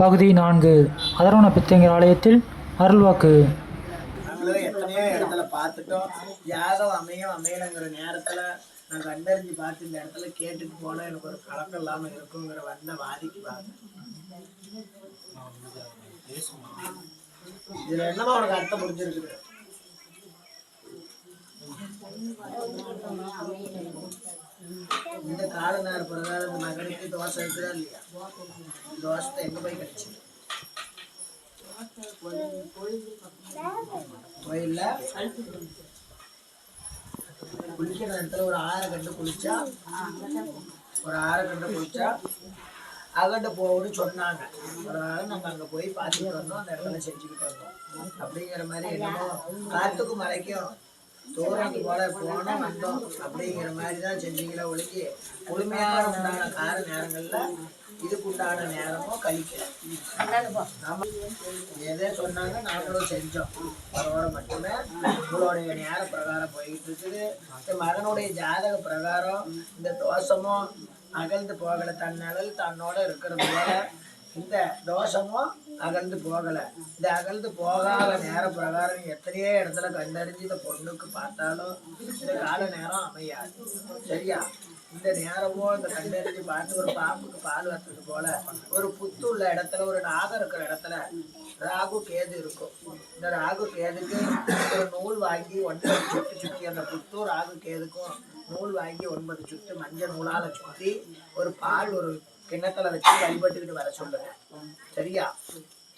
பகுதி நான்கு அதரவண பித்தங்கிற ஆலயத்தில் அருள்வாக்கு. எத்தனையோ இடத்துல பார்த்துட்டோம். யாகம் அமையும் அமையணுங்கிற நேரத்துல நான் கண்டறிஞ்சு பார்த்து இந்த இடத்துல கேட்டுட்டு போனா எனக்கு ஒரு கலக்கம் இல்லாம இருக்குங்கிற வந்த வாதிக்கு பார்த்தேன் இதுல என்னமா உனக்கு அர்த்தம் புரிஞ்சிருக்குது. இந்த கால நேர பிரகாரம் இந்த மகனுக்கு தோசை இருக்குதா இல்லையா? தோசத்தை எங்க போய் கிடைச்சு கோயில்ல குளிக்கிற நேரத்தில் ஒரு ஆறு கண்டு குளிச்சா ஒரு ஆறு கண்டு குளிச்சா அகண்ட போகணும்னு சொன்னாங்க. அதனால நம்ம அங்க போய் பார்த்துட்டு வந்தோம் அந்த இடத்துல செஞ்சுக்கிட்டு வந்தோம். அப்படிங்கிற மாதிரி என்னமோ காத்துக்கும் மறைக்கும் தூரத்து போல போனோம் வந்தோம். அப்படிங்கிற மாதிரி தான் செஞ்சீங்களா ஒழிஞ்சு முழுமையாக உண்டான கார நேரங்கள்ல இதுக்குண்டான நேரமும் கழிக்கல. எதை சொன்னாங்க நாங்களும் செஞ்சோம். பரவாயில்ல மட்டுமே. உங்களுடைய நேர பிரகாரம் போய்கிட்டு இருக்குது மகனுடைய ஜாதக பிரகாரம் இந்த தோஷமும் அகழ்ந்து போகல. தன் நிழல் தன்னோட இருக்கிறது போல. இந்த தோஷமும் அகழ்ந்து போகலை. இந்த அகழ்ந்து போகாத நேர பிரகாரம் எத்தனையோ இடத்துல கண்டறிஞ்சு இந்த பொண்ணுக்கு பார்த்தாலும் இந்த கால நேரம் அமையாது. சரியா? இந்த நேரமோ இந்த கண்டறிஞ்சு பார்த்து ஒரு பாம்புக்கு பால் வர்றது போல ஒரு புத்து உள்ள இடத்துல ஒரு நாகம் இருக்கிற இடத்துல ராகு கேது இருக்கும். இந்த ராகு கேதுக்கு ஒரு நூல் வாங்கி ஒன்பது சுட்டு சுத்தி அந்த புத்து ராகு கேதுக்கும் நூல் வாங்கி ஒன்பது சுட்டு மஞ்சள் நூலால் சுத்தி ஒரு பால் ஒரு கிண்ணத்துல வச்சு வழிபட்டுக்கிட்டு வர சொல்லுங்க. சரியா?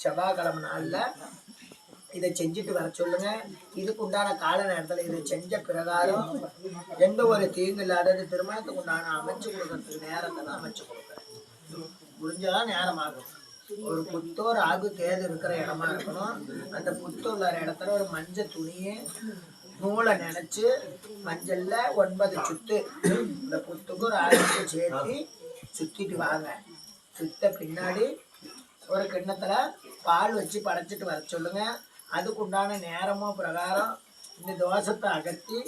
செவ்வாய்க்கிழமை நாள்ல இதை செஞ்சுட்டு வர சொல்லுங்க. இதுக்கு உண்டான கால நேரத்துல இதை செஞ்ச பிரகாரம் எந்த ஒரு தீங்கு இல்லாதது திருமணத்துக்கு உண்டான அமைச்சு கொடுக்கறதுக்கு நேரத்தை தான் அமைச்சு கொடுக்குறேன். முடிஞ்சதான் நேரம் ஆகும். ஒரு புத்தோர் ஆகு கேது இருக்கிற இடமா இருக்கணும். அந்த புத்து உள்ள இடத்துல ஒரு மஞ்சள் துணியை நூலை நினைச்சு மஞ்சள்ல ஒன்பது சுத்து. இந்த புத்துக்கு ஒரு ஆகு சேர்த்து சுத்திட்டு வாங்க சுத்த பின்னாடி ஒரு கிண்ணத்தில் பால் வச்சு படைச்சிட்டு வர சொல்லுங்கள் அதுக்குண்டான நேரமும் பிரகாரம் இந்த தோஷத்தை அகற்றி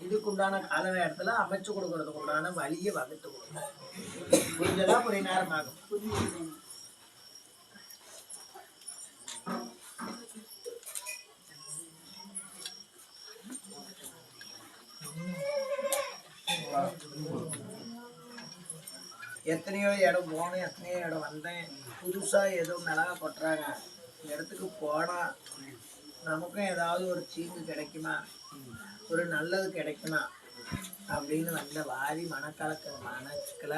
இதுக்குண்டான கால நேரத்தில் அமைச்சு கொடுக்கறதுக்கு உண்டான வழியை வகுத்து கொடுங்க. புரிஞ்சதா? புரிய நேரம் ஆகும். எத்தனையோ இடம் போனேன் எத்தனையோ இடம் வந்தேன். புதுசாக ஏதோ மிளகா கொட்டுறாங்க. இந்த இடத்துக்கு போனால் நமக்கும் ஏதாவது ஒரு தீங்கு கிடைக்குமா? ஒரு நல்லது கிடைக்குமா? அப்படின்னு வந்த வாதி மனக்கலக்க மனசுல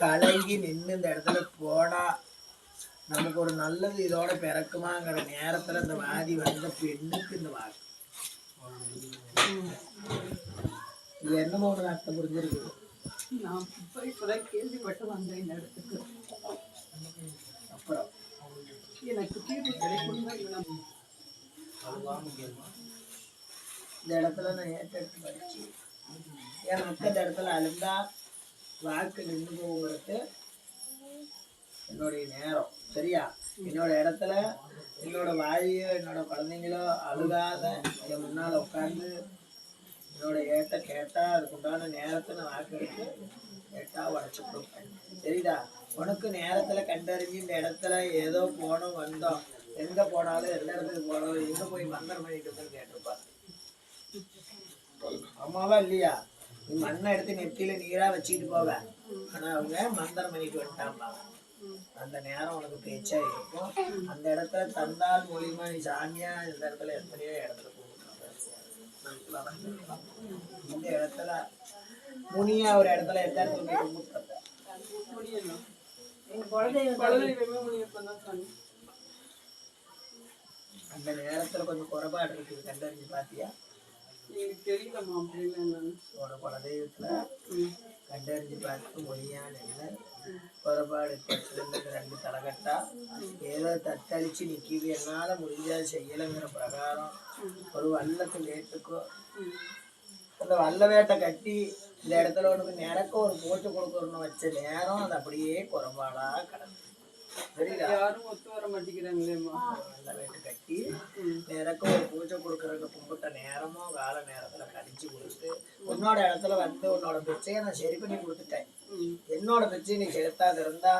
கலங்கி நின்று இந்த இடத்துல போனால் நமக்கு ஒரு நல்லது இதோட பிறக்குமாங்கிற நேரத்தில் இந்த வாதி வந்த பெண்ணுக்கு இந்த வாதி. இது என்னமோ ஒரு அர்த்தம் புரிஞ்சிருக்குது நான் இப்ப இப்பதான் கேள்விப்பட்டு வந்தேன் இந்த இடத்துக்கு. அப்புறம் எனக்கு தீர்வு கிடைக்கும் இந்த இடத்துல நான் ஏற்றெடுத்து படிச்சு என் மற்ற இந்த இடத்துல அழுந்தா வாக்கு நின்று போகிறது என்னுடைய நேரம் சரியா? என்னோட இடத்துல என்னோட வாயோ என்னோட குழந்தைங்களோ அழுகாத என் முன்னால் உட்காந்து என்னோட ஏட்ட கேட்டா அதுக்குண்டான நேரத்தை நான் வாக்கு கேட்டால் கேட்டா உடச்சி கொடுப்பேன். சரிதா உனக்கு நேரத்துல கண்டறிஞ்சு இந்த இடத்துல ஏதோ போனோம் வந்தோம். எங்கே போனாலும் எந்த இடத்துக்கு போனாலும் எங்கே போய் மந்திரம் பண்ணிட்டு இருக்கேன்னு கேட்டிருப்பாங்க அம்மாவா இல்லையா? நீ மண்ணை எடுத்து நெத்தியில நீரா வச்சுக்கிட்டு போவ. ஆனா அவங்க மந்திரம் பண்ணிட்டு வந்துட்டாம்பாங்க அந்த நேரம் உனக்கு பேச்சா இருக்கும். அந்த இடத்துல தந்தால் மூலியமா நீ சாமியா இந்த இடத்துல எத்தனையோ இடத்துல இந்த இடத்துல முனியா ஒரு இடத்துல எந்த இடத்துல அந்த நேரத்துல கொஞ்சம் குறைபாடு இருக்குது கண்டறிஞ்சு பாத்தியா தெரியலமா குலதெய்வத்துல கண்டறிஞ்சு பார்த்து மொழியான குறைபாடு பட்டிருந்து ரெண்டு தலைகட்டா. ஏதோ தத்தளிச்சு நிக்கிது. என்னால முடிஞ்சா செய்யலைங்கிற பிரகாரம் ஒரு வல்லத்து வேட்டுக்கோ. அந்த வல்ல வேட்டை கட்டி இந்த இடத்துல உனக்கு நிறக்க ஒரு போட்டு கொடுக்கணும்னு வச்ச நேரம் அது அப்படியே குறைபாடா கிடக்கு. யாரும் ஒத்து வர மாட்டேங்கிறாங்களேம்மா. வேட்டை கட்டி நிறக்க ஒரு பூஜை கொடுக்கறதுக்கு கும்பிட்ட நேரமும் கால நேரத்துல கடிச்சு கொடுத்து உன்னோட இடத்துல வந்து உன்னோட பிரச்சனையை நான் சரி பண்ணி கொடுத்துட்டேன். என்னோட பிச்சை நீ செலுத்தாது இருந்தா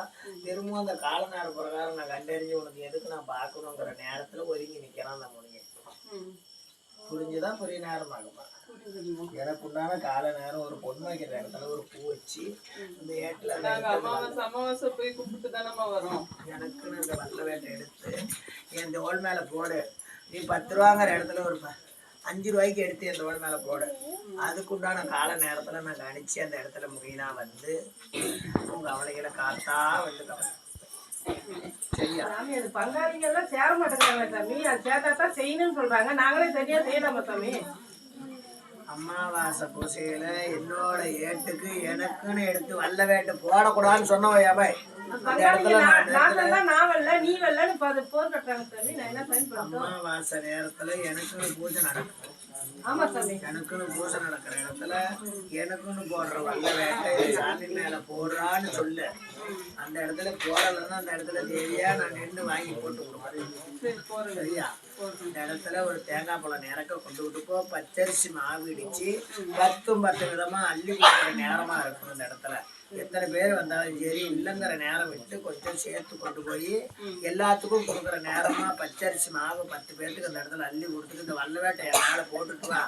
திரும்ப அந்த கால நேர பிரகாரம் நான் கண்டறிஞ்சு உனக்கு எதுக்கு நான் பார்க்கணுங்கிற நேரத்துல ஒதுங்கி நிக்கிறான் அந்த முனிங்க ம். புரிஞ்சுதான் பெரிய நேரம் ஆகுமா. எனக்கு உண்டான கால நேரம் ஒரு பொண்ணு வைக்கிற இடத்துல ஒரு பூ வச்சு இந்த ஏட்டுல அந்த அமாவாசை போய் கும்பிட்டு தானம்மா வரோம். எனக்குன்னு இந்த வல்ல வேட்டை எடுத்து என் தோல் மேல போடு. நீ பத்து ரூபாங்கிற இடத்துல ஒரு ப- அஞ்சு ரூபாய்க்கு எடுத்து என் தோல் மேல போடு. அதுக்குண்டான கால நேரத்துல நான் கணிச்சு அந்த இடத்துல முகினா வந்து உங்க அவளைகளை காத்தா வந்து கவனம் சாமி அது பங்காளிங்க எல்லாம் சேர மாட்டேங்கிறாங்க சாமி. அது சேர்த்தா தான் செய்யணும்னு சொல்றாங்க. நாங்களே சரியா செய்யலாமா சாமி? அமாவாசை பூசையில என்னோட ஏட்டுக்கு எனக்குன்னு எடுத்து வல்ல வேட்டு போடக்கூடாதுன்னு சொன்னவையா பாய் அந்த அமாவாசை நேரத்துல எனக்குன்னு பூஜை நடக்கும். எனக்குன்னு பூஜை நடக்கிற இடத்துல எனக்குன்னு போடுற வல்ல வேட்டை சாமி மேல போடுறான்னு சொல்லு. அந்த இடத்துல போடலைன்னா அந்த இடத்துல தேவையா நான் நின்று வாங்கி போட்டு போறேன் சரியா? இந்த இடத்துல ஒரு தேங்காய் பழம் நிறக்க கொண்டு விட்டு போ. பச்சரிசி மாவு இடிச்சு பத்தும் பத்து விதமா அள்ளி கொடுக்குற நேரமா இருக்கும் இந்த இடத்துல. எத்தனை பேர் வந்தாலும் சரி இல்லைங்கிற நேரம் விட்டு கொஞ்சம் சேர்த்து கொண்டு போய் எல்லாத்துக்கும் கொடுக்குற நேரமா பச்சரிசி மாவு பத்து பேர்த்துக்கு அந்த இடத்துல அள்ளி கொடுத்துட்டு இந்த வல்ல வேட்டையை மேல போட்டுட்டு வா.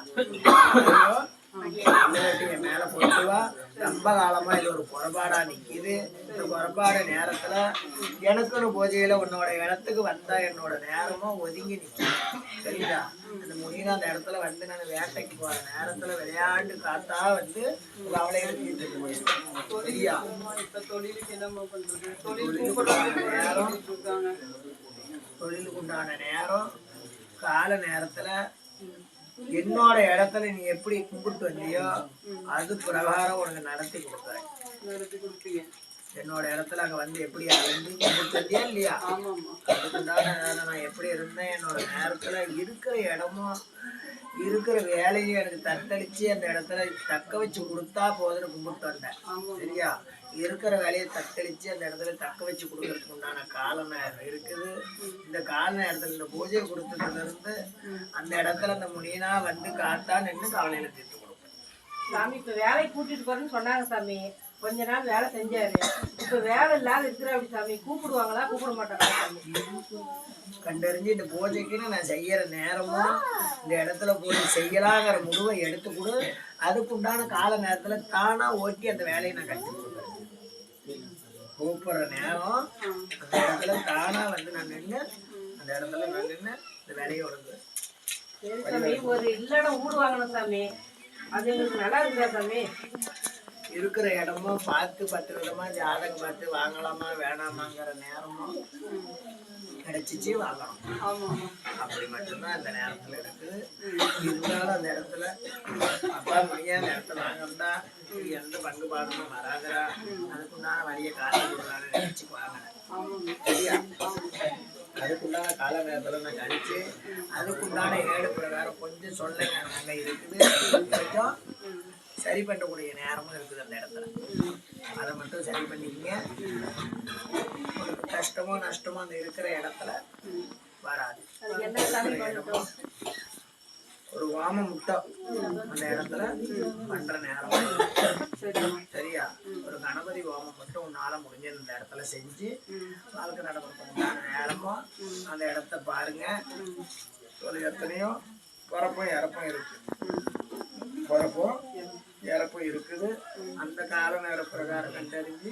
வேட்டையை ரொம்ப காலமாக இது ஒரு குறைபாடாக நிற்கிது இந்த புறப்பாடு நேரத்தில் எனக்குன்னு பூஜையில் உன்னோட இடத்துக்கு வந்தால் என்னோட நேரமும் ஒதுங்கி நிற்கும் சரிங்களா அந்த முனியில் அந்த இடத்துல வந்து நான் வேட்டைக்கு போகிற நேரத்தில் விளையாண்டு காத்தா வந்து உங்க தீர்த்துட்டு போயிடும் சரியா அம்மா, தொழிலுக்கு என்னம்மா பண்றது தொழில் நேரம் தொழிலுக்கு உண்டான நேரம் கால நேரத்தில் என்னோட இடத்துல நீ எப்படி கும்பிட்டு வந்தியோ அது பிரகாரம் உனக்கு நடத்தி கொடுக்குறேன் என்னோட இடத்துல அங்க வந்து எப்படி அலைந்து கும்பிட்டு வந்தியா இல்லையா? அதுக்குண்டான நான் எப்படி இருந்தேன் என்னோட நேரத்துல இருக்கிற இடமும் இருக்கிற வேலையும் எனக்கு தத்தளிச்சு அந்த இடத்துல தக்க வச்சு கொடுத்தா போதுன்னு கும்பிட்டு வந்தேன். சரியா? இருக்கிற வேலையை தத்தளிச்சு அந்த இடத்துல தக்க வச்சு கொடுக்கறதுக்கு உண்டான காலம் நேரம் இருக்குது. இந்த கால நேரத்துல இந்த பூஜை கொடுத்ததுல இருந்து அந்த இடத்துல அந்த முனியனா வந்து காத்தா நின்று கவலையில தீர்த்து கொடுப்பேன் சாமி இப்ப வேலைக்கு கூட்டிட்டு போறேன்னு சொன்னாங்க சாமி. கொஞ்ச நாள் வேலை செஞ்சாரு. இப்ப வேலை இல்லாத இருக்கிற அப்படி சாமி. கூப்பிடுவாங்களா? கூப்பிட மாட்டாங்களா சாமி? கண்டறிஞ்சு இந்த பூஜைக்குன்னு நான் செய்யற நேரமும் இந்த இடத்துல போய் செய்யலாங்கிற முடிவை எடுத்து கொடு. அதுக்குண்டான கால நேரத்துல தானா ஓட்டி அந்த வேலையை நான் கட்டி கொடுக்குறேன் கூப்பிடுற நேரம் அந்த இடத்துல தானா வந்து நான் நின்று அந்த இடத்துல நான் நின்று இந்த வேலையை ஒழுங்குறேன் சாமி ஒரு இல்லடம் வீடு வாங்கணும் சாமி. அது எங்களுக்கு நல்லா இருக்கா சாமி? இருக்கிற இடமும் பார்த்து பத்திரமா ஜாதகம் பார்த்து வாங்கலாமா வேணாமாங்கிற நேரமும் கிடைச்சிச்சு வாங்கணும் அப்படி மட்டும்தான் அந்த நேரத்துல இருக்குது இருந்தாலும் அந்த இடத்துல அப்பா முடிய அந்த இடத்துல வாங்கண்டா எந்த பங்கு பாடமும் வராதரா அதுக்குண்டான வழியை காட்டி நினைச்சு வாங்கினேன் சரியா? அதுக்குண்டான கால நேரத்துல நான் கழிச்சு அதுக்குண்டான ஏழு பிரகாரம் கொஞ்சம் சொல்லுங்க. நாங்கள் இருக்குது. கொஞ்சம் சரி பண்ணக்கூடிய நேரமும் இருக்குது அந்த இடத்துல. அதை மட்டும் சரி பண்ணிக்கங்க. கஷ்டமோ நஷ்டமோ அந்த இருக்கிற இடத்துல வராது. ஒரு வாம முட்டை அந்த இடத்துல பண்ற நேரம். சரியா? ஒரு கணபதி ஹோமம் மட்டும் உன்னால முடிஞ்ச இந்த இடத்துல செஞ்சு வாழ்க்கை நடக்கிறதுக்கு நேரமும் அந்த இடத்த பாருங்க. ஒரு எத்தனையோ பிறப்பும் இறப்பும் இருக்கு. பிறப்பும் இறப்பும் இருக்குது. அந்த கால நேர பிரகாரம் கண்டறிஞ்சு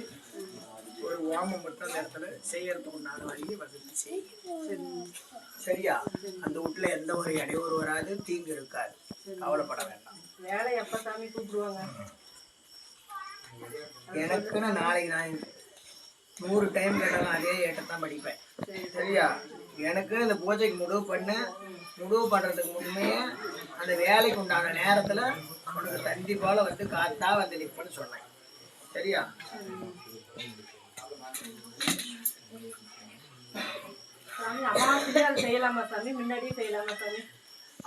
ஒரு ஓமம் மட்டும் அந்த இடத்துல செய்யறதுக்கு உண்டான வழியை செய்யும் சரியா? அந்த வீட்டுல எந்த ஒரு இடையூறு வராது தீங்கு இருக்காது. கவலைப்பட வேண்டாம். வேலை எப்ப சாமி கூப்பிடுவாங்க? எனக்குன்னு நாளைக்கு நான் நூறு டைம் கேட்டாலும் அதே ஏட்டத்தான் படிப்பேன். சரியா? எனக்கு இந்த பூஜைக்கு முடிவு பண்ண. முடிவு பண்றதுக்கு முன்னே அந்த வேலைக்கு உண்டான நேரத்துல உனக்கு தந்தி போல வந்து காத்தா வந்து நிற்பேன்னு சொன்னேன். சரியா?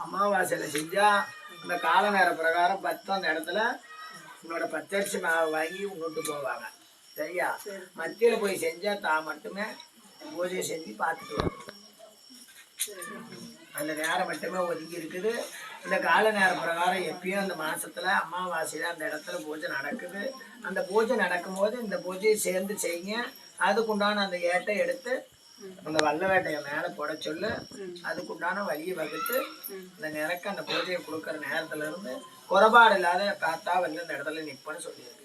அமாவாசையில செஞ்சா அந்த கால நேர பிரகாரம் பத்து அந்த இடத்துல உன்னோட பச்சரிசி மாவை வாங்கி உன்னுட்டு போவாங்க. சரியா? மத்தியில போய் செஞ்சா தான் மட்டுமே பூஜை செஞ்சு பார்த்துட்டு வரணும் அந்த நேரம் மட்டுமே ஒதுங்கி இருக்குது. இந்த கால நேர பிரகாரம் எப்பயும் அந்த மாசத்துல அமாவாசையில அந்த இடத்துல பூஜை நடக்குது. அந்த பூஜை நடக்கும்போது இந்த பூஜையை சேர்ந்து செய்யுங்க. அதுக்குண்டான அந்த ஏட்டை எடுத்து அந்த வல்ல வேட்டையை மேலே போட சொல்லு. அதுக்குண்டான வழியை வகுத்து இந்த நிறக்க அந்த பூஜையை கொடுக்குற நேரத்துல இருந்து குறைபாடு இல்லாத காத்தா வந்து அந்த இடத்துல நிற்பன்னு சொல்லியிருக்கு.